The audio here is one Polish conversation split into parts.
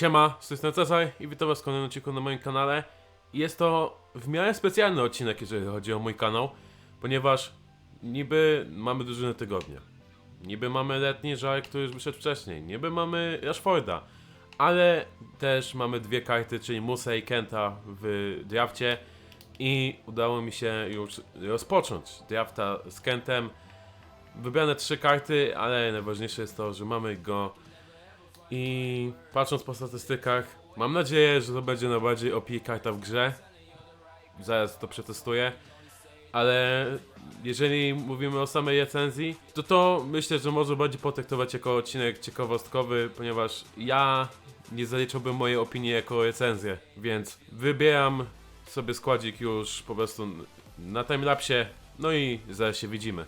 Siema, z tej strony i witam was w kolejnym odcinku na moim kanale. Jest to w miarę specjalny odcinek, jeżeli chodzi o mój kanał, ponieważ niby mamy drużynę tygodnia. Niby mamy letni żal, który już wyszedł wcześniej. Niby mamy Rashforda. Ale też mamy dwie karty, czyli Musa i Kenta w drafcie. I udało mi się już rozpocząć drafta z Kentem. Wybrane trzy karty, ale najważniejsze jest to, że mamy go i patrząc po statystykach, mam nadzieję, że to będzie najbardziej OP karta w grze. Zaraz to przetestuję. Ale jeżeli mówimy o samej recenzji, to to myślę, że może bardziej potraktować jako odcinek ciekawostkowy, ponieważ ja nie zaliczyłbym mojej opinii jako recenzję, więc wybieram sobie składzik już po prostu na timelapsie, no i zaraz się widzimy.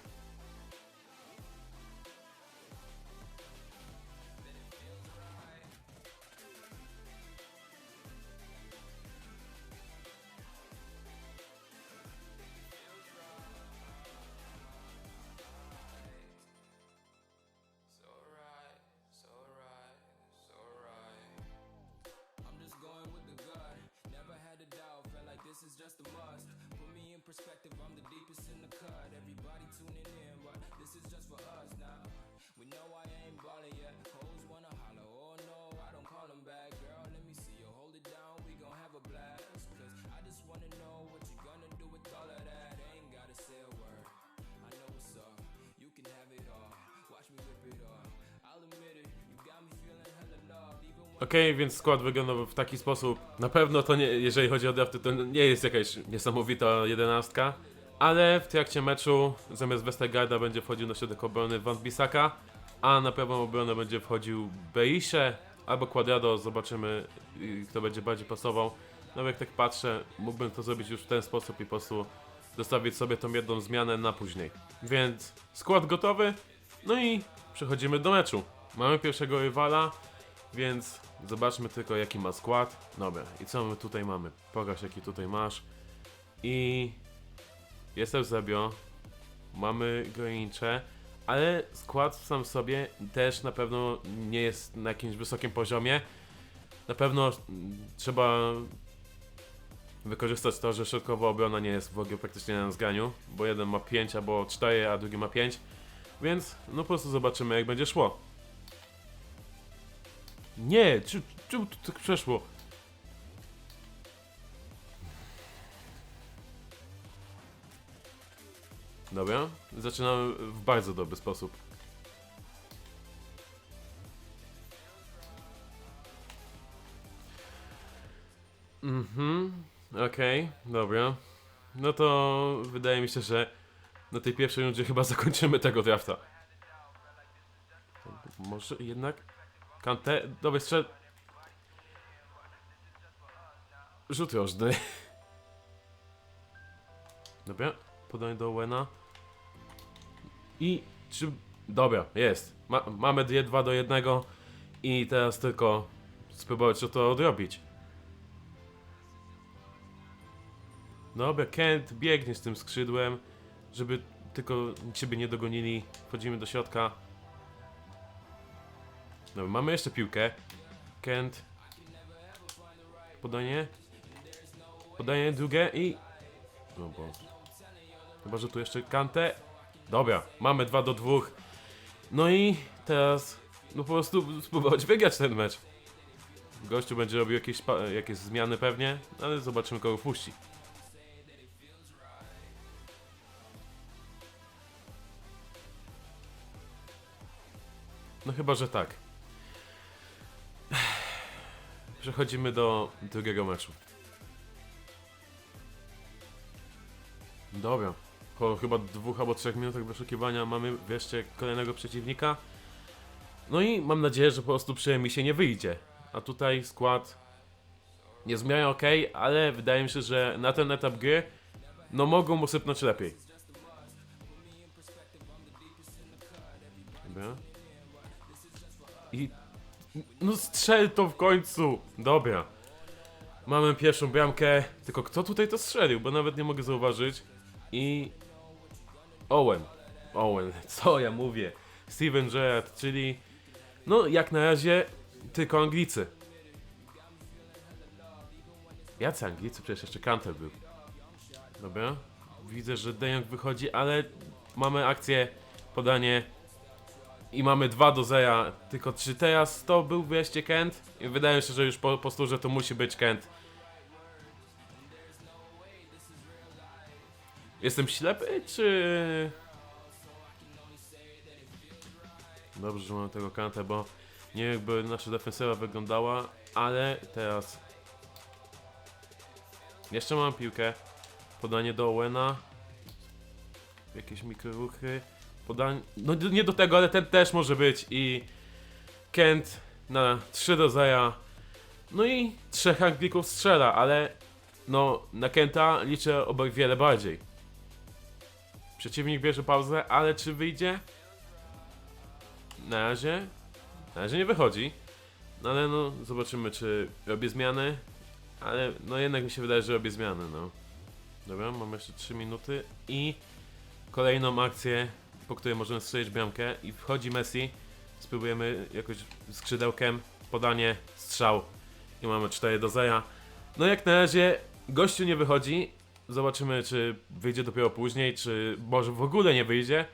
Okej, więc skład wygląda w taki sposób. Na pewno to nie, jeżeli chodzi o drafty, to nie jest jakaś niesamowita jedenastka. Ale w trakcie meczu zamiast Westergaarda będzie wchodził na środek obrony Van Bissaka, a na prawą obronę będzie wchodził Beishe albo Quadrado. Zobaczymy, y, kto będzie bardziej pasował. No jak tak patrzę, mógłbym to zrobić już w ten sposób i po prostu zostawić sobie tą jedną zmianę na później. Więc skład gotowy, no i przechodzimy do meczu. Mamy pierwszego rywala, więc zobaczmy tylko jaki ma skład. Dobra, i co my tutaj mamy? Pokaż jaki tutaj masz. I jest Eusebio. Mamy Goincze. Ale skład sam w sobie też na pewno nie jest na jakimś wysokim poziomie. Na pewno trzeba wykorzystać to, że środkowa obrona nie jest w ogóle praktycznie na zganiu, bo jeden ma 5 albo 4, a drugi ma 5. Więc no po prostu zobaczymy jak będzie szło. Nie, czy, czemu to tak przeszło? Dobra, zaczynamy w bardzo dobry sposób. Mhm, okej, dobra. No to wydaje mi się, że na tej pierwszej rundzie chyba zakończymy tego drafta. Może jednak Kante, dobry strzel. Rzut rożny. Dobra, podanie do Owena. I czy... Dobra, jest. Ma, mamy dwie 2 do 1 i teraz tylko spróbować to odrobić. Dobra, Kent biegnie z tym skrzydłem, żeby tylko ciebie nie dogonili. Wchodzimy do środka. Mamy jeszcze piłkę. Kent. Podanie. Podanie drugie i... No bo... Chyba, że tu jeszcze Kantę. Dobra, mamy 2 do 2. No i teraz... No po prostu spróbować wygrać ten mecz. Gościu będzie robił jakieś, jakieś zmiany pewnie, ale zobaczymy kogo wpuści. No chyba, że tak. Przechodzimy do drugiego meczu. Dobra. Po chyba dwóch albo trzech minutach wyszukiwania mamy wreszcie kolejnego przeciwnika. No i mam nadzieję, że po prostu przy mi się nie wyjdzie. A tutaj skład w miarę ok, ale wydaje mi się, że na ten etap gry no mogą mu sypnąć lepiej. Dobra. I no strzel to w końcu! Dobra. Mamy pierwszą bramkę. Tylko kto tutaj to strzelił? Bo nawet nie mogę zauważyć. I... Owen. Owen, co ja mówię? Steven Gerrard, czyli... No, jak na razie tylko Anglicy. Jacy Anglicy? Przecież jeszcze Kanter był. Dobra. Widzę, że De Jong wychodzi, ale mamy akcję, podanie i mamy 2 do 0. Tylko czy teraz to był wreszcie Kent? I wydaje się, że już po posturze to musi być Kent. Jestem ślepy, czy... Dobrze, że mamy tego Kanta, bo nie wiem jakby nasza defensywa wyglądała, ale teraz... Jeszcze mam piłkę. Podanie do Owena. Jakieś mikroruchy. No nie do tego, ale ten też może być i... Kent na 3 do 0. No i trzech Anglików strzela, ale no na Kenta liczę o wiele bardziej. Przeciwnik bierze pauzę, ale czy wyjdzie? Na razie, na razie nie wychodzi. No ale no, zobaczymy czy robię zmiany. Ale no jednak mi się wydaje, że robię zmiany, no. Dobra, mam jeszcze 3 minuty i kolejną akcję, po której możemy strzelić bramkę i wchodzi Messi. Spróbujemy jakoś skrzydełkiem, podanie, strzał i mamy 4 do 0. No jak na razie gościu nie wychodzi. Zobaczymy czy wyjdzie dopiero później, czy może w ogóle nie wyjdzie.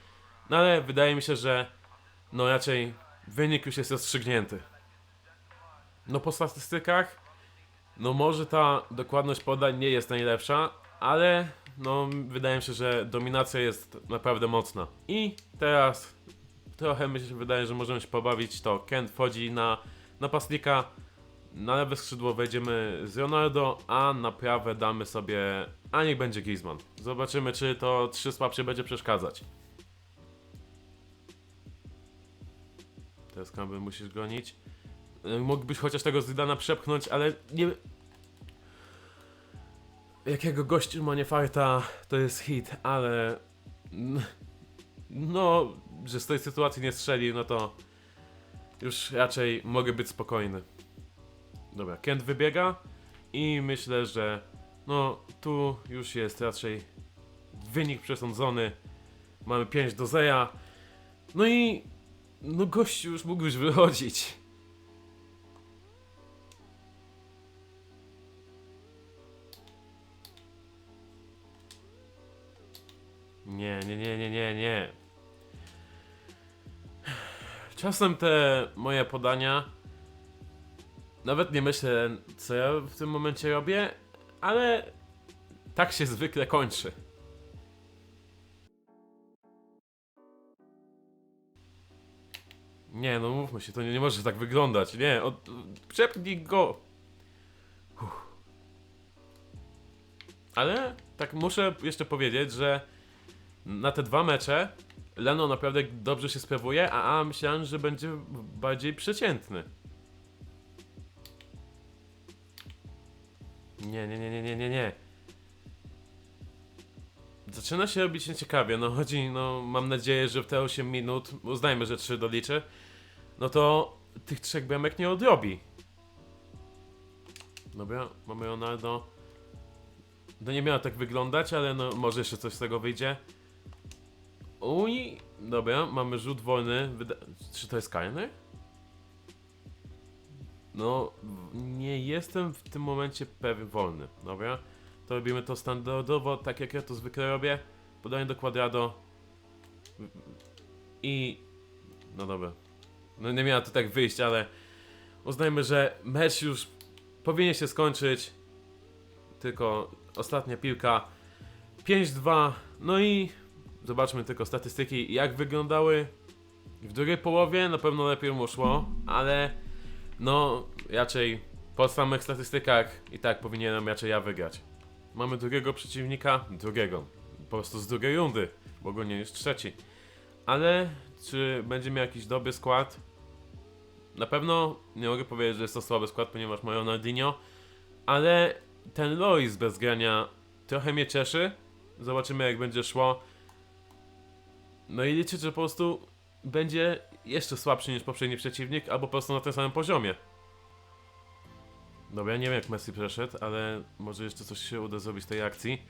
No ale wydaje mi się, że no raczej wynik już jest rozstrzygnięty. No po statystykach, no może ta dokładność podań nie jest najlepsza, ale no wydaje mi się, że dominacja jest naprawdę mocna. I teraz trochę mi się wydaje, że możemy się pobawić to. Kent wchodzi na napastnika, na lewe skrzydło wejdziemy z Ronaldo, a na prawe damy sobie, a niech będzie Griezmann. Zobaczymy, czy to trzy słabsze będzie przeszkadzać. Teraz Campbell musisz gonić. Mógłbyś chociaż tego Zidana przepchnąć, ale nie... Jakiego gościu ma nie farta, to jest hit, ale... No, że z tej sytuacji nie strzeli, no to... Już raczej mogę być spokojny. Dobra, Kent wybiega i myślę, że no tu już jest raczej wynik przesądzony. Mamy 5 do 0. No i no gościu już mógł już wychodzić. Nie, nie, nie, nie, nie, nie. Czasem te moje podania nawet nie myślę, co ja w tym momencie robię, ale tak się zwykle kończy. Nie, no mówmy się, to nie, nie może tak wyglądać. Nie, od, przepnij go. Uff. Ale tak muszę jeszcze powiedzieć, że na te dwa mecze Leno naprawdę dobrze się sprawuje, a, a myślałem, że będzie bardziej przeciętny. Nie, nie, nie, nie, nie, nie, nie. Zaczyna się robić nieciekawie, no chodzi, no mam nadzieję, że w te 8 minut, uznajmy, że 3 doliczy, no to tych trzech bramek nie odrobi. Dobra, mamy Ronaldo. No nie miało tak wyglądać, ale no może jeszcze coś z tego wyjdzie. Uj, dobra, mamy rzut wolny. Wyda czy to jest karny? No, nie jestem w tym momencie pewien wolny, dobra? To robimy to standardowo, tak jak ja to zwykle robię. Podanie do kwadrado. I... No dobra. No nie miało to tak wyjść, ale... Uznajmy, że mecz już powinien się skończyć. Tylko ostatnia piłka. 5-2. No i... Zobaczmy tylko statystyki, jak wyglądały w drugiej połowie. Na pewno lepiej mu szło, ale... No, raczej po samych statystykach i tak powinienem raczej ja wygrać. Mamy drugiego przeciwnika, drugiego, po prostu z drugiej rundy, bo ogólnie jest trzeci. Ale czy będzie miał jakiś dobry skład? Na pewno nie mogę powiedzieć, że jest to słaby skład, ponieważ ma Ronaldinho, ale ten Lois bez grania trochę mnie cieszy. Zobaczymy jak będzie szło. No i liczę, że po prostu będzie jeszcze słabszy niż poprzedni przeciwnik, albo po prostu na tym samym poziomie. Dobra, nie wiem jak Messi przeszedł, ale może jeszcze coś się uda zrobić z tej akcji.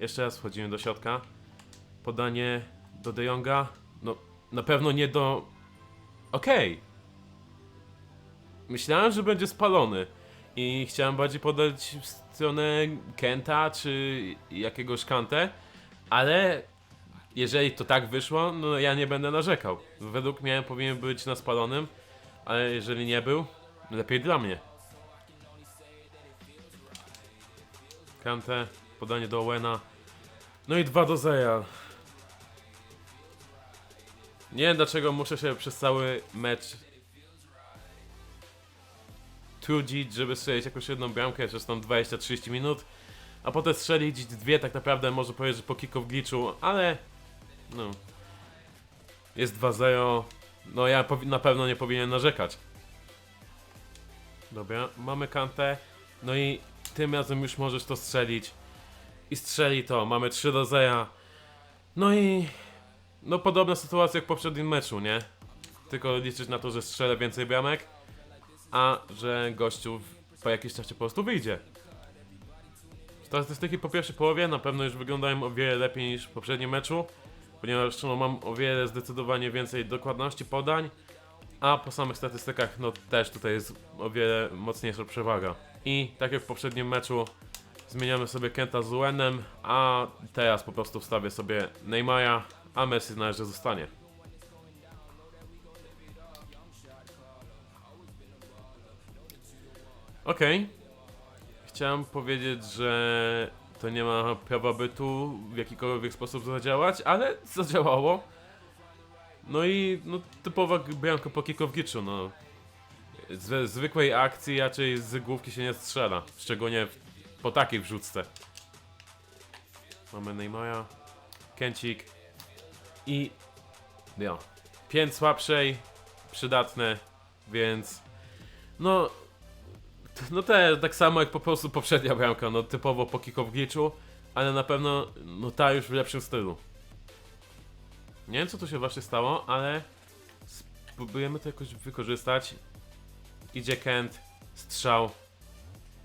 Jeszcze raz wchodzimy do środka. Podanie do De Jonga. No, na pewno nie do... Okej. Myślałem, że będzie spalony. i chciałem bardziej podać w stronę Kenta czy jakiegoś Kante, ale jeżeli to tak wyszło, no ja nie będę narzekał. Według mnie powinien być na spalonym, ale jeżeli nie był, lepiej dla mnie. Kante, podanie do Owena. No i 2 do 0. Nie wiem dlaczego muszę się przez cały mecz trudzić, żeby strzelić jakąś jedną bramkę przez tam 20-30 minut, a potem strzelić dwie tak naprawdę może powiedzieć, że po kick of glitchu, ale no jest 2-0, no ja na pewno nie powinien narzekać. Dobra, mamy kantę, no i tym razem już możesz to strzelić i strzeli to, mamy 3 do 0. No i no podobna sytuacja jak w poprzednim meczu, nie? Tylko liczyć na to, że strzelę więcej bramek, a że gościu po jakimś czasie po prostu wyjdzie. Statystyki po pierwszej połowie na pewno już wyglądają o wiele lepiej niż w poprzednim meczu, ponieważ no, mam o wiele zdecydowanie więcej dokładności podań, a po samych statystykach no też tutaj jest o wiele mocniejsza przewaga. I tak jak w poprzednim meczu zmieniamy sobie Kenta z Uenem, a teraz po prostu wstawię sobie Neymara, a Messi na razie zostanie. Okej. Chciałem powiedzieć, że to nie ma prawa bytu w jakikolwiek sposób zadziałać, ale zadziałało. No i no, typowa bramka po glitchu, no. Z zwykłej akcji raczej z główki się nie strzela, szczególnie po takiej wrzutce. Mamy Neymara, Kęcik i ja. Pięć słabszej, przydatne, więc no no te, tak samo jak po prostu poprzednia bramka, no typowo po kick of glitchu, ale na pewno no ta już w lepszym stylu. Nie wiem co tu się właśnie stało, ale spróbujemy to jakoś wykorzystać. Idzie Kent, strzał.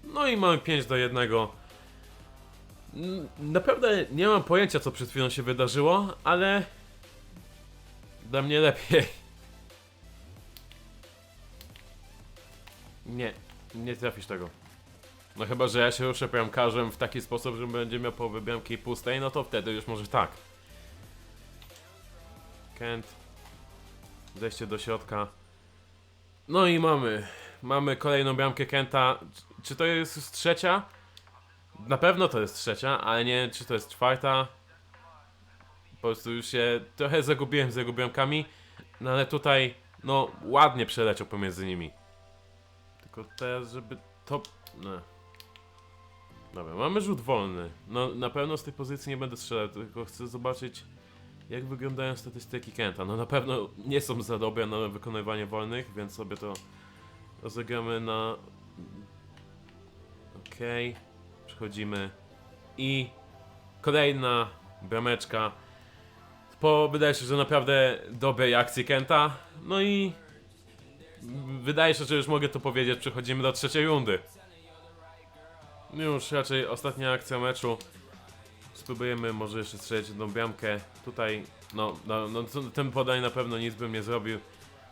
No i mamy 5 do 1. N- Naprawdę nie mam pojęcia co przed chwilą się wydarzyło, ale dla mnie lepiej. Nie, nie trafisz tego. No chyba, że ja się ruszę bramkarzem w taki sposób, że będzie miał połowę bramki pustej, no to wtedy już może tak. Kent. Zejście do środka. No i mamy. Mamy kolejną bramkę Kenta. Czy- to jest już trzecia? Na pewno to jest trzecia, ale nie czy to jest czwarta. Po prostu już się trochę zagubiłem z jego bramkami. No ale tutaj, no ładnie przeleciał pomiędzy nimi. Tylko teraz, żeby to... No. Dobra, mamy rzut wolny. No na pewno z tej pozycji nie będę strzelał, tylko chcę zobaczyć jak wyglądają statystyki Kenta. No na pewno nie są za dobre na wykonywanie wolnych, więc sobie to rozegramy na... Okej, przechodzimy i kolejna brameczka po wydaje się, że naprawdę dobrej akcji Kenta. No i wydaje się, że już mogę to powiedzieć, przechodzimy do trzeciej rundy. Już raczej ostatnia akcja meczu. Spróbujemy może jeszcze strzelić jedną bramkę. Tutaj, no, no, no ten podaj na pewno nic bym nie zrobił.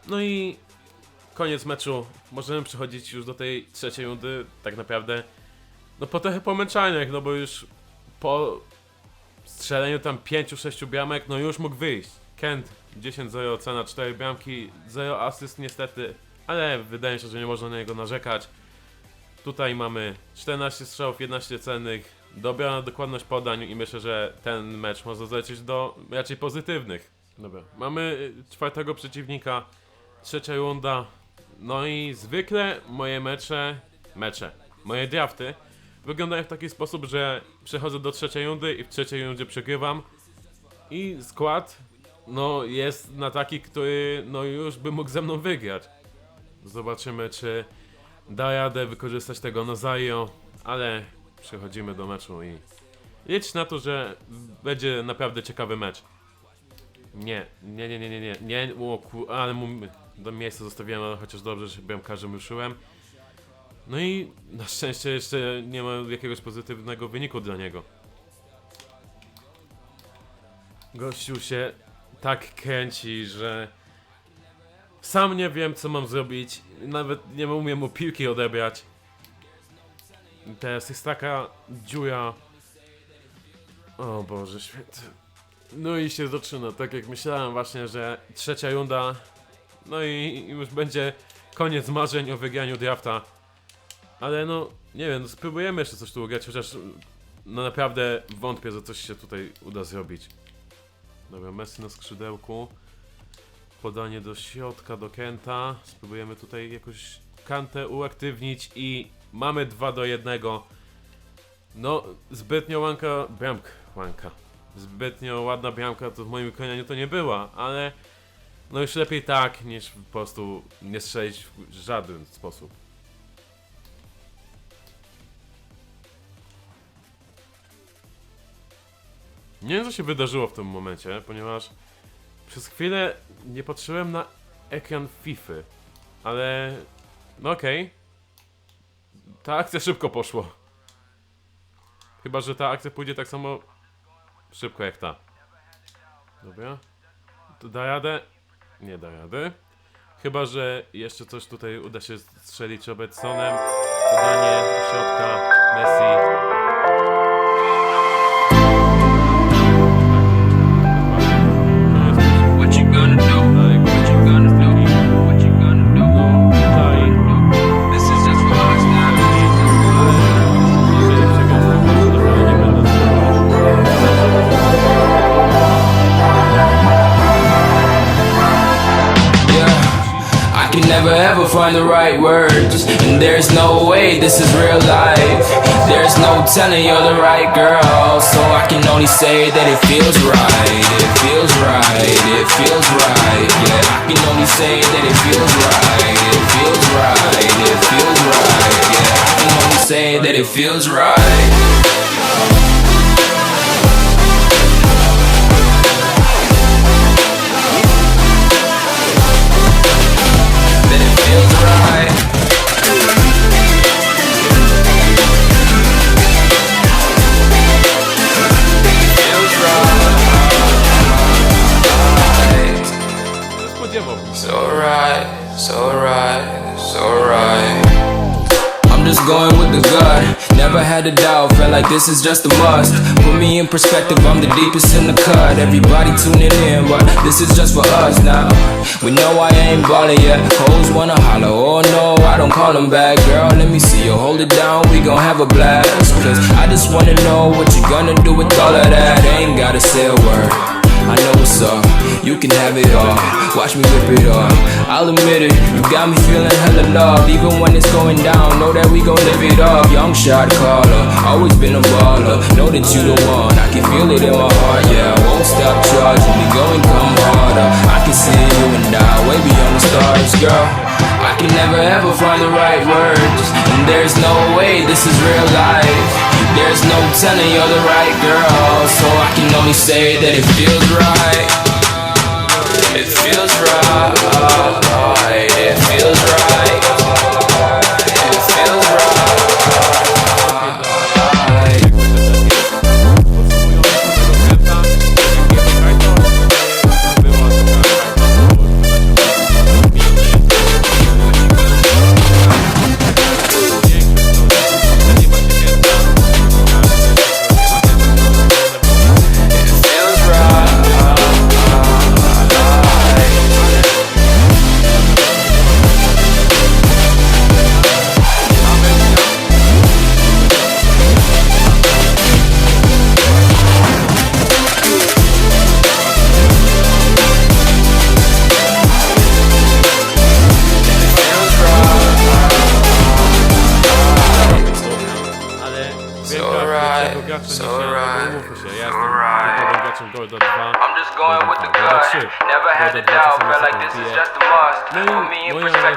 No i koniec meczu. Możemy przechodzić już do tej trzeciej rundy, tak naprawdę. No po trochę pomęczaniach, no bo już po strzeleniu tam 5-6 bramek, no już mógł wyjść. Kent 10-0 ocena, 4 bramki, 0 asyst niestety, ale wydaje się, że nie można na niego narzekać. Tutaj mamy 14 strzałów, 11 cennych, dobra dokładność podań i myślę, że ten mecz może zlecieć do raczej pozytywnych. Dobra, mamy y, czwartego przeciwnika, trzecia runda, no i zwykle moje mecze, mecze, moje drafty wyglądają w taki sposób, że przechodzę do trzeciej rundy i w trzeciej rundzie przegrywam i skład no jest na taki, który no już by mógł ze mną wygrać. Zobaczymy czy da radę wykorzystać tego Nazario, ale przechodzimy do meczu i licz na to, że będzie naprawdę ciekawy mecz. Nie, nie, nie, nie, nie, nie, nie, o, ku, ale mu do miejsca zostawiłem, ale chociaż dobrze, że bramkarzem ruszyłem. No i na szczęście jeszcze nie ma jakiegoś pozytywnego wyniku dla niego. Gościu się tak kręci, że sam nie wiem co mam zrobić. Nawet nie umiem mu piłki odebrać. Teraz jest taka dziura. O Boże święty. No i się zaczyna, tak jak myślałem właśnie, że trzecia runda. No i już będzie koniec marzeń o wygraniu drafta. Ale no, nie wiem, no spróbujemy jeszcze coś tu ugrać, chociaż no naprawdę wątpię, że coś się tutaj uda zrobić. Dobra, Messi na skrzydełku. Podanie do środka, do Kenta. Spróbujemy tutaj jakoś Kantę uaktywnić i mamy 2 do 1. No, zbytnio łanka, bramka, łanka. Zbytnio ładna bramka to w moim wykonaniu to nie była, ale no już lepiej tak, niż po prostu nie strzelić w żaden sposób. Nie wiem co się wydarzyło w tym momencie, ponieważ przez chwilę nie patrzyłem na ekran FIFA, ale no okej. Ta akcja szybko poszła. Chyba, że ta akcja pójdzie tak samo szybko jak ta. Dobra. To da radę? Nie da rady. Chyba, że jeszcze coś tutaj uda się strzelić Robertsonem. Podanie do środka Messi. Find the right words. And there's no way this is real life. There's no telling you're the right girl. So I can only say that it feels right. It feels right. It feels right. Yeah, I can only say that it feels right. It feels right. It feels right. Yeah, I can only say that it feels right. It's alright, it's alright, it's alright. I'm just going with the gut. Never had a doubt, felt like this is just a must. Put me in perspective, I'm the deepest in the cut. Everybody tuning in, but this is just for us now. We know I ain't ballin' yet. Hoes wanna holler, oh no, I don't call them back. Girl, let me see you hold it down, we gon' have a blast. Cause I just wanna know what you gonna do with all of that. Ain't gotta say a word. I know what's up, you can have it all. Watch me rip it off. I'll admit it, you got me feeling hella love. Even when it's going down, know that we gon' live it up. Young shot caller, always been a baller. Know that you the one, I can feel it in my heart. Yeah, I won't stop charging me, go and come harder. I can see you and I, way beyond the stars, girl. I can never ever find the right words, and there's no way this is real life. There's no telling you're the right girl, so I can only say that it feels right. It feels right.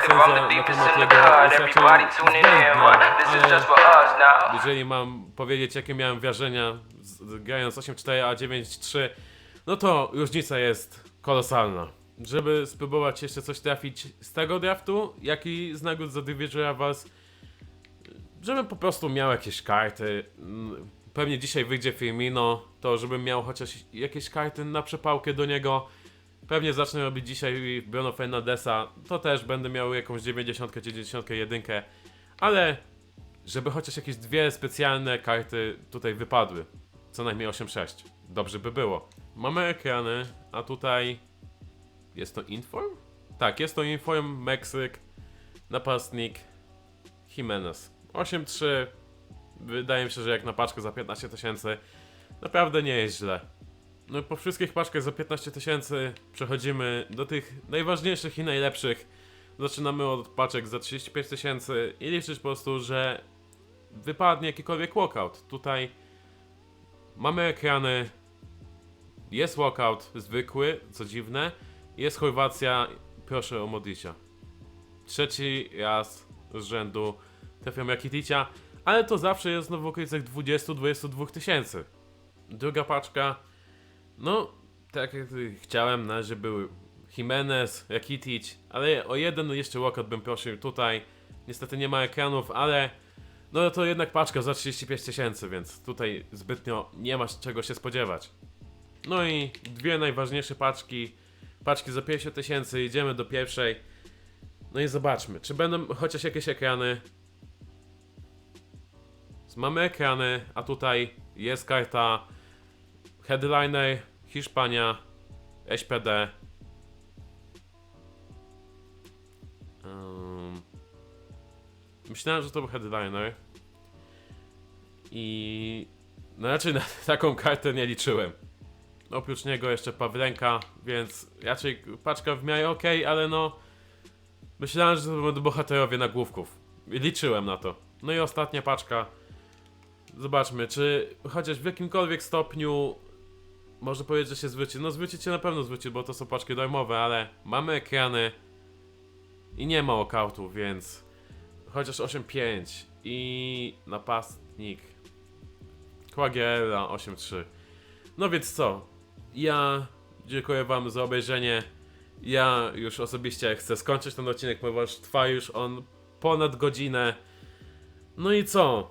The na temat jego jest raczej zbędna, ale-. Jeżeli mam powiedzieć, jakie miałem wrażenia z, grając 8.4 a 9.3, no to różnica jest kolosalna. Żeby spróbować jeszcze coś trafić z tego draftu, jak i z nagród za Division was, żebym po prostu miał jakieś karty. Pewnie dzisiaj wyjdzie Firmino, to żebym miał chociaż jakieś karty na przepałkę do niego. Pewnie zacznę robić dzisiaj Bruno Fernandesa, to też będę miał jakąś 90, 91, ale żeby chociaż jakieś dwie specjalne karty tutaj wypadły. Co najmniej 8-6. Dobrze by było. Mamy ekrany, a tutaj jest to Inform? Tak, jest to Inform, Meksyk, napastnik, Jimenez. 8-3. Wydaje mi się, że jak na paczkę za 15 tysięcy, naprawdę nie jest źle. No po wszystkich paczkach za 15 tysięcy przechodzimy do tych najważniejszych i najlepszych. Zaczynamy od paczek za 35 tysięcy i liczyć po prostu, że wypadnie jakikolwiek walkout. Tutaj mamy ekrany, jest walkout zwykły, co dziwne, jest Chorwacja, proszę o Modricia. Trzeci raz z rzędu trafiam Jakiticia, ale to zawsze jest no w okolicach 20-22 tysięcy. Druga paczka, no tak jak chciałem, na razie był Jimenez, Rakitic, ale o jeden jeszcze walkout bym prosił tutaj. Niestety nie ma ekranów, ale no to jednak paczka za 35 tysięcy, więc tutaj zbytnio nie ma z czego się spodziewać. No i dwie najważniejsze paczki, paczki za 50 tysięcy, idziemy do pierwszej. No i zobaczmy, czy będą chociaż jakieś ekrany. Mamy ekrany, a tutaj jest karta Headliner, Hiszpania, SPD. Um, myślałem, że to był headliner. I no raczej na taką kartę nie liczyłem. Oprócz niego jeszcze Pawlenka, więc raczej paczka w miarę ok, ale no myślałem, że to będą bohaterowie nagłówków. Liczyłem na to. No i ostatnia paczka. Zobaczmy, czy chociaż w jakimkolwiek stopniu można powiedzieć, że się zwróci. No zwrócić się na pewno zwróci, bo to są paczki darmowe, ale mamy ekrany i nie ma walkoutów, więc chociaż 8-5 i napastnik Quagiera 8-3. No więc co? Ja dziękuję wam za obejrzenie. Ja już osobiście chcę skończyć ten odcinek, ponieważ trwa już on ponad godzinę. No i co?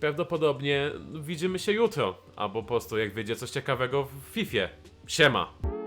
Prawdopodobnie widzimy się jutro, albo po prostu jak wyjdzie coś ciekawego w FIFA. Siema!